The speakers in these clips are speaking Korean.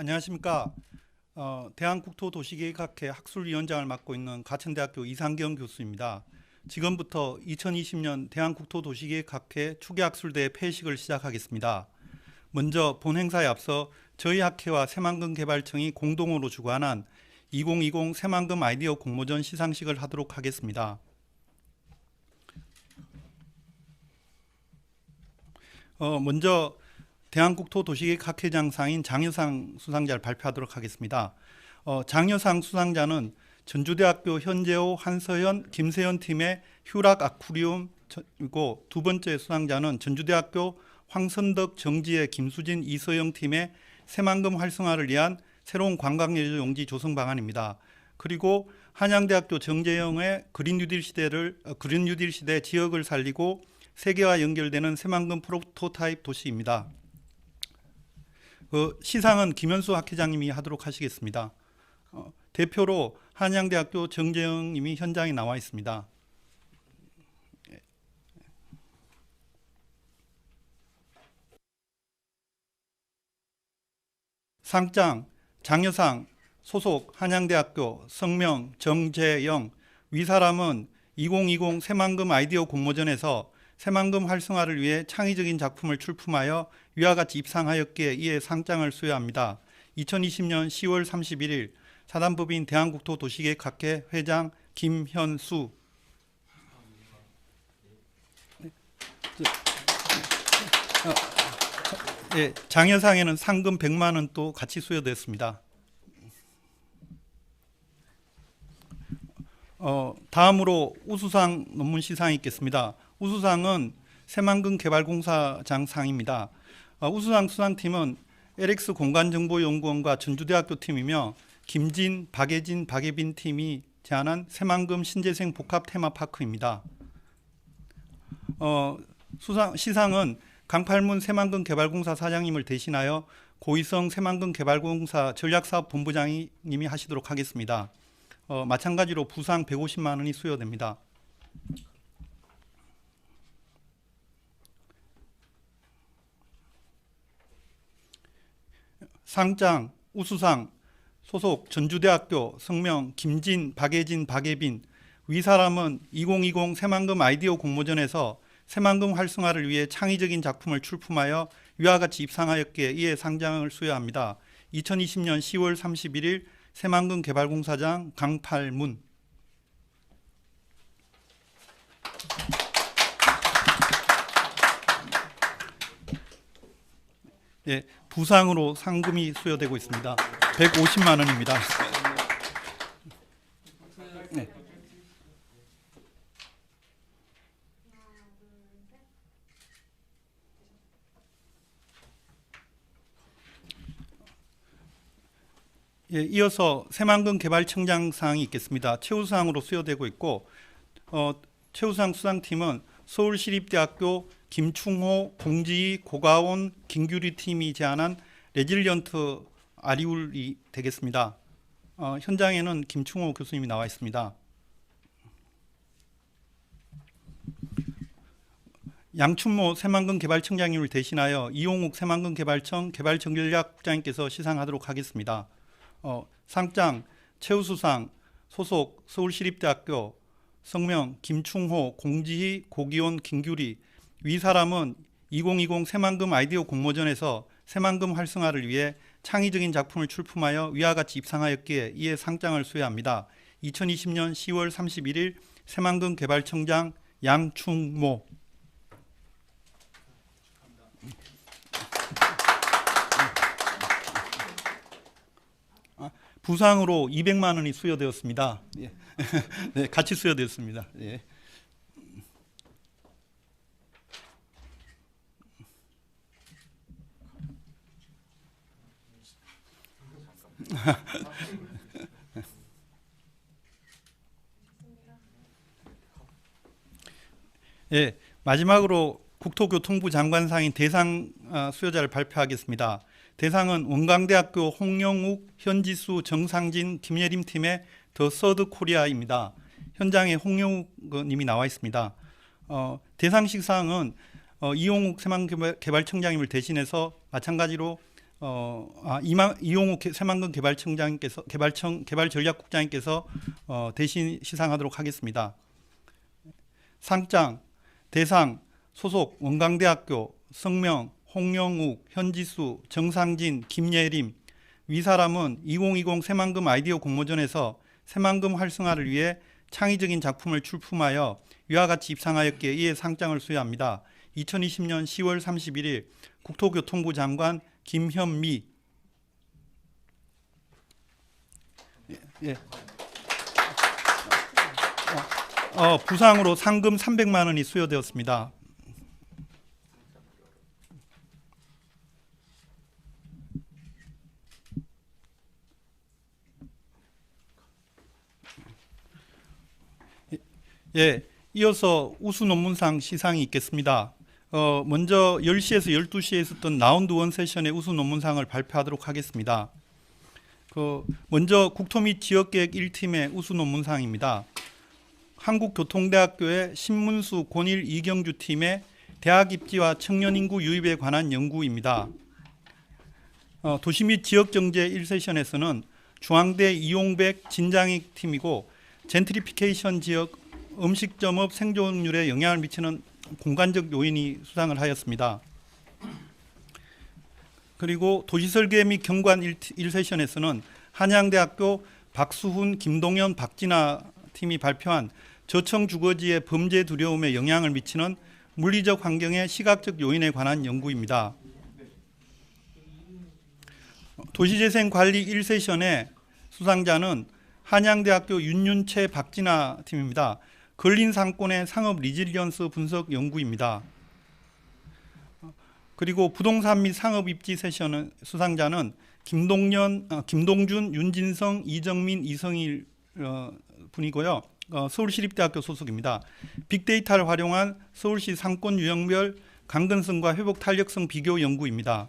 안녕하십니까. 어, 대한국토도시계획학회 학술위원장을 맡고 있는 가천대학교 이상경 교수입니다. 지금부터 2020년 대한국토도시계획학회 추계학술대회 폐식을 시작하겠습니다. 먼저 본 행사에 앞서 저희 학회와 새만금 개발청이 공동으로 주관한 2020 새만금 아이디어 공모전 시상식을 하도록 하겠습니다. 어, 먼저 대한국토 도시계획 학회장상인 장여상 수상자를 발표하도록 하겠습니다. 어, 장여상 수상자는 전주대학교 현재호 한서현 김세현 팀의 휴락 아쿠리움이고 두 번째 수상자는 전주대학교 황선덕 정지혜 김수진 이서영 팀의 새만금 활성화를 위한 새로운 관광예조 용지 조성 방안입니다. 그리고 한양대학교 정재영의 그린 뉴딜 시대를 어, 그린 뉴딜 시대 지역을 살리고 세계와 연결되는 새만금 프로토타입 도시입니다. 그 시상은 김현수 학회장님이 하도록 하시겠습니다. 어, 대표로 한양대학교 정재영님이 현장에 나와 있습니다. 상장 장여상 소속 한양대학교 성명 정재영 위사람은 2020 새만금 아이디어 공모전에서 새만금 활성화를 위해 창의적인 작품을 출품하여 위와 같이 입상하였기에 이에 상장을 수여합니다. 2020년 10월 31일 사단법인 대한국토도시계획학회 회장 김현수 네, 장여상에는 상금 100만 원 또 같이 수여됐습니다. 어, 다음으로 우수상 논문 시상이 있겠습니다. 우수상은 새만금 개발공사장 상입니다. 어, 우수상 수상팀은 LX 공간정보연구원과 전주대학교 팀이며 김진, 박예진, 박예빈 팀이 제안한 새만금 신재생 복합 테마파크입니다. 어, 수상 시상은 강팔문 새만금 개발공사 사장님을 대신하여 고희성 새만금 개발공사 전략사업본부장님이 하시도록 하겠습니다. 어, 마찬가지로 부상 150만 원이 수여됩니다. 상장, 우수상, 소속 전주대학교 성명 김진, 박예진, 박예빈 위사람은 2020 새만금 아이디어 공모전에서 새만금 활성화를 위해 창의적인 작품을 출품하여 위와 같이 입상하였기에 이에 상장을 수여합니다. 2020년 10월 31일 새만금 개발공사장 강팔문 예, 부상으로 상금이 수여되고 있습니다. 150만 원입니다. 네. 예, 이어서 새만금 개발청장 상이 있겠습니다. 최우수상으로 수여되고 있고 어, 최우수상 수상팀은 서울시립대학교 김충호, 공지희, 고가온, 김규리 팀이 제안한 레질리언트 아리울이 되겠습니다. 어, 현장에는 김충호 교수님이 나와 있습니다. 양춘모 새만금 개발청장님을 대신하여 이용욱 새만금 개발청 개발전략국장님께서 시상하도록 하겠습니다. 어, 상장 최우수상 소속 서울시립대학교 성명 김충호, 공지희, 고기온, 김규리 위 사람은 2020 새만금 아이디어 공모전에서 새만금 활성화를 위해 창의적인 작품을 출품하여 위와 같이 입상하였기에 이에 상장을 수여합니다. 2020년 10월 31일 새만금 개발청장 양충모 부상으로 200만 원이 수여되었습니다. 예. 네, 같이 수여되었습니다. 예. 예, 마지막으로 국토교통부 장관상인 대상 어, 수여자를 발표하겠습니다. 대상은 원광대학교 홍영욱, 현지수, 정상진, 김예림 팀의 더 서드 코리아입니다. 현장에 홍영욱 님이 나와 있습니다. 어, 대상식 사항은 어, 이용욱 새만개발청장님을 대신해서 마찬가지로 어, 아, 이마, 이용우 개- 새만금 개발청장님께서 개발청 개발전략국장님께서 어, 대신 시상하도록 하겠습니다. 상장 대상 소속 원광대학교 성명 홍영욱 현지수 정상진 김예림 위 사람은 2020 새만금 아이디어 공모전에서 새만금 활성화를 위해 창의적인 작품을 출품하여 위와 같이 입상하였기에 이에 상장을 수여합니다. 2020년 10월 31일 국토교통부 장관 김현미 예, 예. 어, 어, 부상으로 상금 300만 원이 수여되었습니다. 예, 이어서 우수 논문상 시상이 있겠습니다. 어, 먼저 10시에서 12시에 있었던 라운드 원 세션의 우수 논문상을 발표하도록 하겠습니다. 그 먼저 국토 및 지역계획 1팀의 우수 논문상입니다. 한국교통대학교의 신문수 권일 이경주 팀의 대학 입지와 청년 인구 유입에 관한 연구입니다. 어, 도시 및 지역 경제 1세션에서는 중앙대 이용백 진장익 팀이고 젠트리피케이션 지역 음식점업 생존율에 영향을 미치는 공간적 요인이 수상을 하였습니다. 그리고 도시설계 및 경관 1, 세션에서는 한양대학교 박수훈, 김동현, 박진아 팀이 발표한 저청 주거지의 범죄 두려움에 영향을 미치는 물리적 환경의 시각적 요인에 관한 연구입니다. 도시재생관리 1세션의 수상자는 한양대학교 윤윤채 박진아 팀입니다. 근린 상권의 상업 리질리언스 분석 연구입니다. 그리고 부동산 및 상업 입지 세션은 수상자는 김동연, 어, 김동준, 윤진성, 이정민, 이성일 어, 분이고요. 어, 서울시립대학교 소속입니다. 빅데이터를 활용한 서울시 상권 유형별 강건성과 회복 탄력성 비교 연구입니다.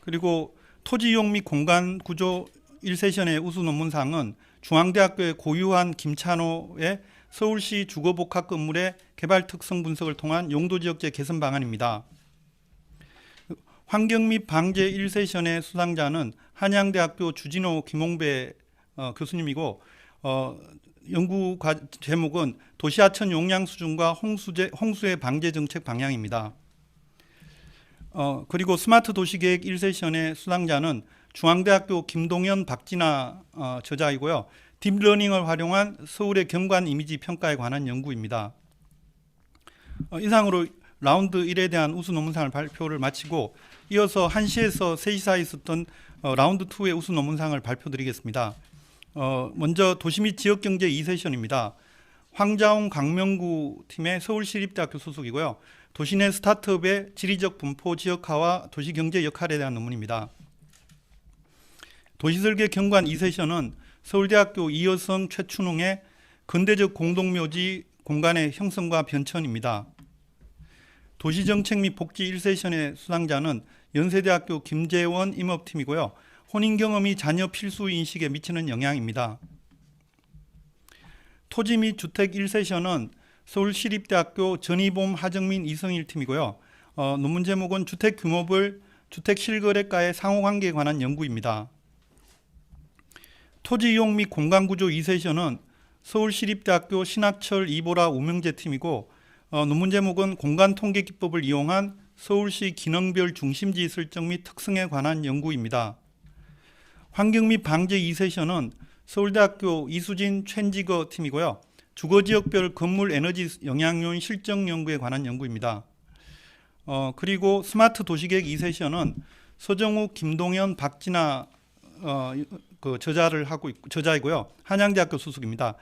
그리고 토지 이용 및 공간 구조 1세션의 우수 논문상은 중앙대학교의 고유한 김찬호의 서울시 주거복합 건물의 개발 특성 분석을 통한 용도 지역제 개선 방안입니다. 환경 및 방제 1세션의 수상자는 한양대학교 주진호 김홍배 어, 교수님이고 어, 연구 과, 제목은 도시하천 용량 수준과 홍수제, 홍수의 방제 정책 방향입니다. 어, 그리고 스마트 도시계획 1세션의 수상자는 중앙대학교 김동현 박진아 어, 저자이고요. 딥러닝을 활용한 서울의 경관 이미지 평가에 관한 연구입니다. 어, 이상으로 라운드 1에 대한 우수 논문상을 발표를 마치고 이어서 1시에서 3시 사이 있었던 어, 라운드 2의 우수 논문상을 발표드리겠습니다. 어, 먼저 도시 및 지역 경제 2세션입니다. 황자홍 강명구 팀의 서울시립대학교 소속이고요. 도시 내 스타트업의 지리적 분포 지역화와 도시 경제 역할에 대한 논문입니다. 도시설계 경관 2세션은 서울대학교 이여성 최춘웅의 근대적 공동묘지 공간의 형성과 변천입니다. 도시정책 및 복지 1세션의 수상자는 연세대학교 김재원 임업팀이고요. 혼인 경험이 자녀 필수 인식에 미치는 영향입니다. 토지 및 주택 1세션은 서울시립대학교 전희봄 하정민 이성일 팀이고요. 어, 논문 제목은 주택 규모별 주택 실거래가의 상호관계에 관한 연구입니다. 토지 이용 및 공간 구조 2세션은 서울시립대학교 신학철 이보라 우명재 팀이고 어, 논문 제목은 공간 통계 기법을 이용한 서울시 기능별 중심지 설정 및 특성에 관한 연구입니다. 환경 및 방제 2세션은 서울대학교 이수진 최지거 팀이고요. 주거 지역별 건물 에너지 영향요인 실정 연구에 관한 연구입니다. 어, 그리고 스마트 도시계획 2세션은 서정우, 김동현, 박진아 어, 그 저자를 하고 있고, 저자이고요. 한양대학교 소속입니다.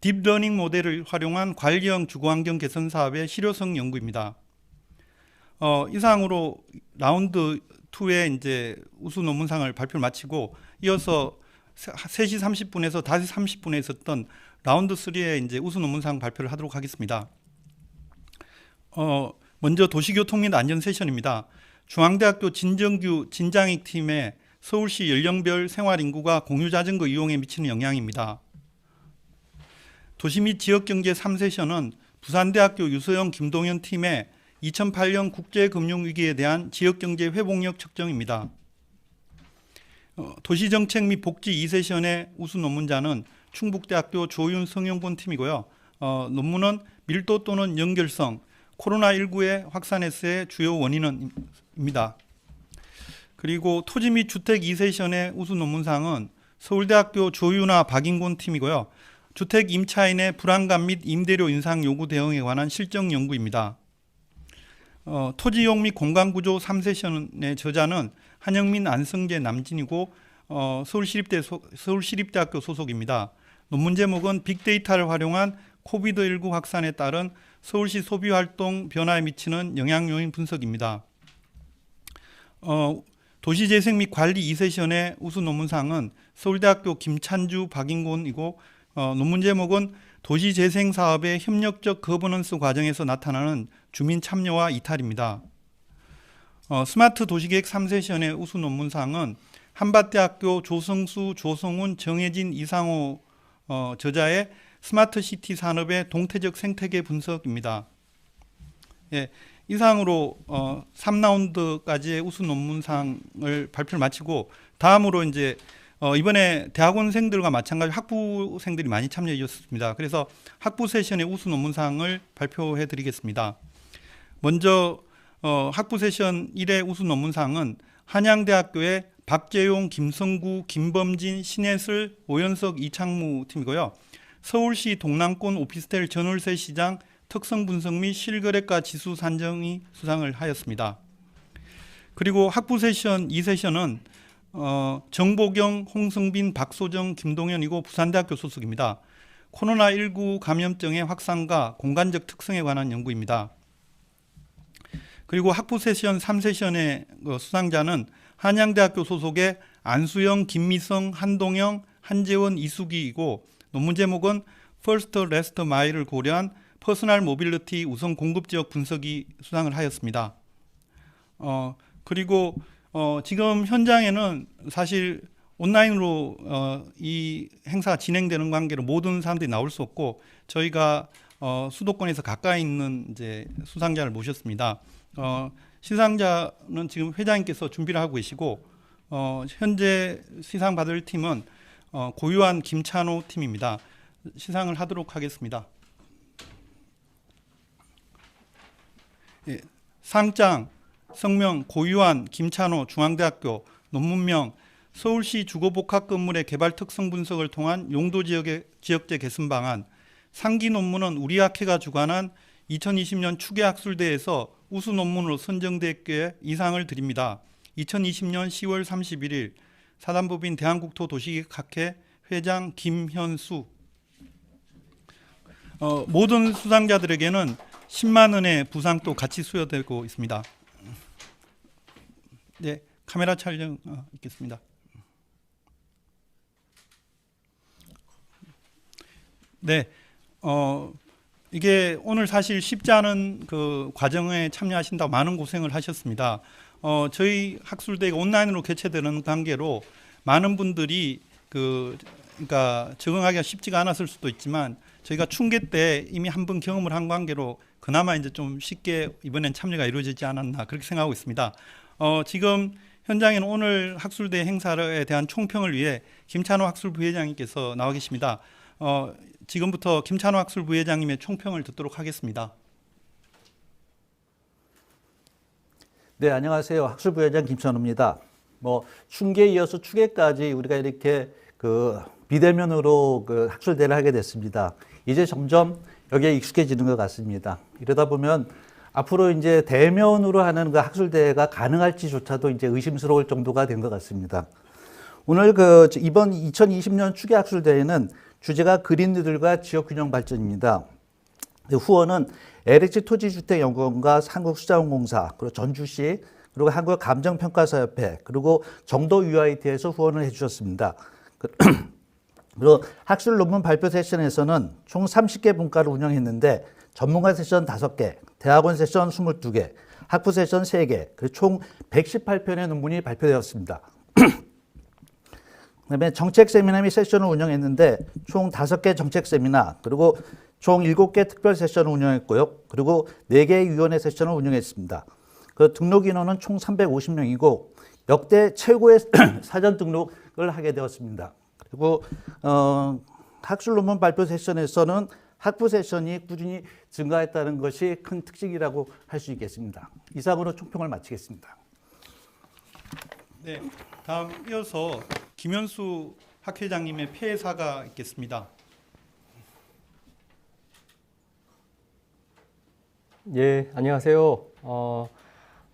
딥러닝 모델을 활용한 관리형 주거환경 개선 사업의 실효성 연구입니다. 어, 이상으로 라운드 2의 이제 우수 논문상을 발표를 마치고 이어서 3시 30분에서 5시 30분에 있었던 라운드 3의 이제 우수 논문상 발표를 하도록 하겠습니다. 어, 먼저 도시교통 및 안전 세션입니다. 중앙대학교 진정규 진장익 팀의 서울시 연령별 생활 인구가 공유 자전거 이용에 미치는 영향입니다. 도시 및 지역 경제 3세션은 부산대학교 유서영 김동현 팀의 2008년 국제금융위기에 대한 지역경제 회복력 측정입니다. 어, 도시정책 및 복지 2세션의 우수 논문자는 충북대학교 조윤 성형본 팀이고요. 어, 논문은 밀도 또는 연결성, 코로나19의 확산에서의 주요 원인은입니다. 그리고 토지 및 주택 2세션의 우수 논문상은 서울대학교 조윤아 박인곤 팀이고요. 주택 임차인의 불안감 및 임대료 인상 요구 대응에 관한 실정 연구입니다. 어, 토지용 및 공간구조 3세션의 저자는 한영민 안성재 남진이고 어, 서울시립대 소, 서울시립대학교 소속입니다. 논문 제목은 빅데이터를 활용한 코비드19 확산에 따른 서울시 소비 활동 변화에 미치는 영향 요인 분석입니다. 어, 도시재생 및 관리 2세션의 우수 논문상은 서울대학교 김찬주 박인곤이고 어, 논문 제목은 도시재생 사업의 협력적 거버넌스 과정에서 나타나는 주민 참여와 이탈입니다. 어, 스마트 도시계획 3세션의 우수 논문상은 한밭대학교 조성수, 조성훈, 정혜진, 이상호 어, 저자의 스마트 시티 산업의 동태적 생태계 분석입니다. 예, 이상으로 어, 3라운드까지의 우수 논문상을 발표를 마치고 다음으로 이제 어, 이번에 대학원생들과 마찬가지 학부생들이 많이 참여해 주셨습니다. 그래서 학부 세션의 우수 논문상을 발표해 드리겠습니다. 먼저 어, 학부 세션 1의 우수 논문상은 한양대학교의 박재용, 김성구, 김범진, 신혜슬, 오연석, 이창무 팀이고요. 서울시 동남권 오피스텔 전월세 시장 특성 분석 및 실거래가 지수 산정이 수상을 하였습니다. 그리고 학부 세션 2세션은 어, 정보경, 홍승빈, 박소정, 김동현이고 부산대학교 소속입니다. 코로나19 감염증의 확산과 공간적 특성에 관한 연구입니다. 그리고 학부 세션 3세션의 그 수상자는 한양대학교 소속의 안수영, 김미성, 한동영, 한재원, 이수기이고 논문 제목은 First Last Mile을 고려한 퍼스널 모빌리티 우선 공급 지역 분석이 수상을 하였습니다. 어, 그리고 어, 지금 현장에는 사실 온라인으로 어, 이 행사 진행되는 관계로 모든 사람들이 나올 수 없고 저희가 어, 수도권에서 가까이 있는 이제 수상자를 모셨습니다. 어, 시상자는 지금 회장님께서 준비를 하고 계시고 어, 현재 시상 받을 팀은 어, 고유한 김찬호 팀입니다. 시상을 하도록 하겠습니다. 예, 상장 성명 고유한 김찬호 중앙대학교 논문명 서울시 주거복합 건물의 개발 특성 분석을 통한 용도 지역의 지역제 개선 방안 상기 논문은 우리 학회가 주관한 2020년 추계학술대에서 우수 논문으로 선정됐기에 이상을 드립니다. 2020년 10월 31일 사단법인 대한국토도시학회 회장 김현수 어, 모든 수상자들에게는 10만 원의 부상도 같이 수여되고 있습니다. 네, 카메라 촬영 어, 있겠습니다. 네, 어, 이게 오늘 사실 쉽지 않은 그 과정에 참여하신다고 많은 고생을 하셨습니다. 어, 저희 학술대가 온라인으로 개최되는 관계로 많은 분들이 그 그러니까 적응하기가 쉽지가 않았을 수도 있지만 저희가 충계 때 이미 한 번 경험을 한 관계로 그나마 이제 좀 쉽게 이번엔 참여가 이루어지지 않았나 그렇게 생각하고 있습니다. 어, 지금 현장에는 오늘 학술대 행사에 대한 총평을 위해 김찬호 학술 부회장님께서 나와 계십니다. 어, 지금부터 김찬호 학술 부회장님의 총평을 듣도록 하겠습니다. 네, 안녕하세요. 학술부회장 김천우입니다. 뭐 충계 이어서 추계까지 우리가 이렇게 그 비대면으로 그 학술대를 하게 됐습니다. 이제 점점 여기에 익숙해지는 것 같습니다. 이러다 보면 앞으로 이제 대면으로 하는 그 학술 대회가 가능할지조차도 이제 의심스러울 정도가 된 것 같습니다. 오늘 그 이번 2020년 추계 학술 대회는 주제가 그린들과 지역 균형 발전입니다. 후원은 LH 토지주택연구원과 한국수자원공사, 그리고 전주시, 그리고 한국감정평가사협회, 그리고 정도 UIT에서 후원을 해주셨습니다. 그리고 학술 논문 발표 세션에서는 총 30개 분과를 운영했는데 전문가 세션 5개, 대학원 세션 22개, 학부 세션 3개, 그리고 총 118편의 논문이 발표되었습니다. 그다음에 정책 세미나 및 세션을 운영했는데 총 다섯 개 정책 세미나 그리고 총 일곱 개 특별 세션을 운영했고요. 그리고 네 개의 위원회 세션을 운영했습니다. 그 등록 인원은 총 350명이고 역대 최고의 사전 등록을 하게 되었습니다. 그리고 어, 학술 논문 발표 세션에서는 학부 세션이 꾸준히 증가했다는 것이 큰 특징이라고 할 수 있겠습니다. 이상으로 총평을 마치겠습니다. 네, 다음 이어서 김현수 학회장님의 폐사가 있겠습니다. 예, 안녕하세요. 어,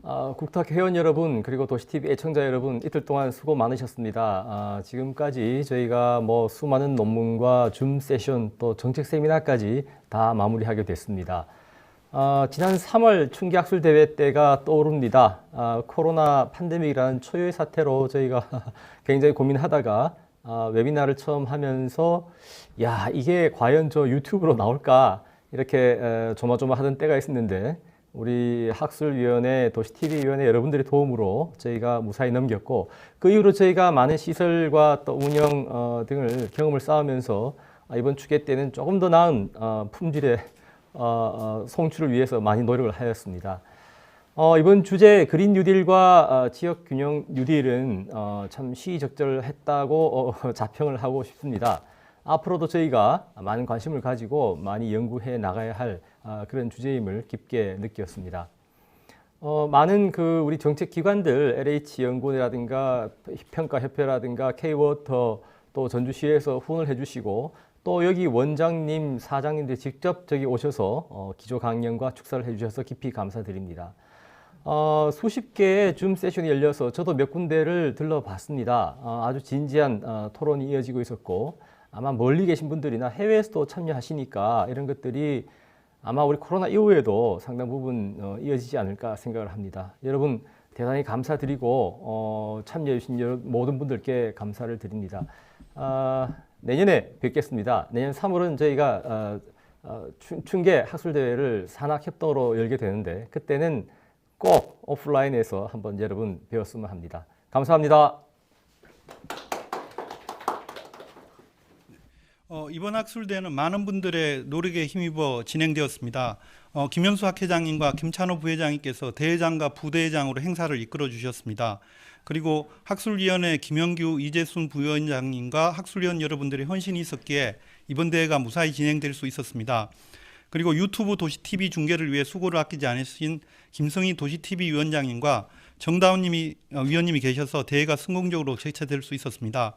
아, 국탁 회원 여러분 그리고 도시TV 애청자 여러분 이틀 동안 수고 많으셨습니다. 아, 지금까지 저희가 뭐 수많은 논문과 줌 세션 또 정책 세미나까지 다 마무리하게 됐습니다. 아, 지난 3월 충기학술 대회 때가 떠오릅니다. 아, 코로나 팬데믹이라는 초유의 사태로 저희가 굉장히 고민하다가 아, 웨비나를 처음 하면서 야 이게 과연 저 유튜브로 나올까 이렇게 에, 조마조마하던 때가 있었는데 우리 학술위원회, 도시TV위원회 여러분들의 도움으로 저희가 무사히 넘겼고 그 이후로 저희가 많은 시설과 또 운영 어, 등을 경험을 쌓으면서 아, 이번 축제 때는 조금 더 나은 어, 품질의 어, 어, 송출을 위해서 많이 노력을 하였습니다. 어, 이번 주제 그린 뉴딜과 어, 지역 균형 뉴딜은 어, 참 시의적절했다고 어, 자평을 하고 싶습니다. 앞으로도 저희가 많은 관심을 가지고 많이 연구해 나가야 할 아, 그런 주제임을 깊게 느꼈습니다. 어, 많은 그 우리 정책 기관들 LH 연구원이라든가 평가 협회라든가 K워터 또 전주시에서 후원을 해주시고 또 여기 원장님, 사장님들 직접 저기 오셔서 어, 기조 강연과 축사를 해주셔서 깊이 감사드립니다. 어, 수십 개의 줌 세션이 열려서 저도 몇 군데를 들러봤습니다. 어, 아주 진지한 어, 토론이 이어지고 있었고 아마 멀리 계신 분들이나 해외에서도 참여하시니까 이런 것들이 아마 우리 코로나 이후에도 상당 부분 어, 이어지지 않을까 생각을 합니다. 여러분 대단히 감사드리고 어, 참여해주신 모든 분들께 감사를 드립니다. 아, 내년에 뵙겠습니다. 내년 3월은 저희가 어, 어, 춘- 춘계 학술대회를 산학협동으로 열게 되는데 그때는 꼭 오프라인에서 한번 여러분 배웠으면 합니다. 감사합니다. 어, 이번 학술대회는 많은 분들의 노력에 힘입어 진행되었습니다. 어, 김현수 학회장님과 김찬호 부회장님께서 대회장과 부대회장으로 행사를 이끌어 주셨습니다. 그리고 학술위원회 김영규 이재순 부위원장님과 학술위원 여러분들의 헌신이 있었기에 이번 대회가 무사히 진행될 수 있었습니다. 그리고 유튜브 도시 TV 중계를 위해 수고를 아끼지 않으신 김성희 도시 TV 위원장님과 정다운님이 어, 위원님이 계셔서 대회가 성공적으로 개최될 수 있었습니다.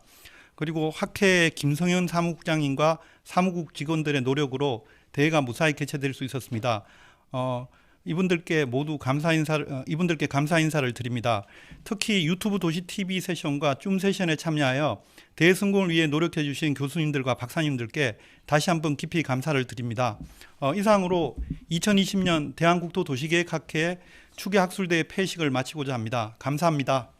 그리고 학회 김성현 사무국장님과 사무국 직원들의 노력으로 대회가 무사히 개최될 수 있었습니다. 어, 이분들께 모두 감사 인사를 어, 이분들께 감사 인사를 드립니다. 특히 유튜브 도시 TV 세션과 줌 세션에 참여하여 대회 성공을 위해 노력해 주신 교수님들과 박사님들께 다시 한번 깊이 감사를 드립니다. 어, 이상으로 2020년 대한국토 도시계획학회 추계 학술대회 폐식을 마치고자 합니다. 감사합니다.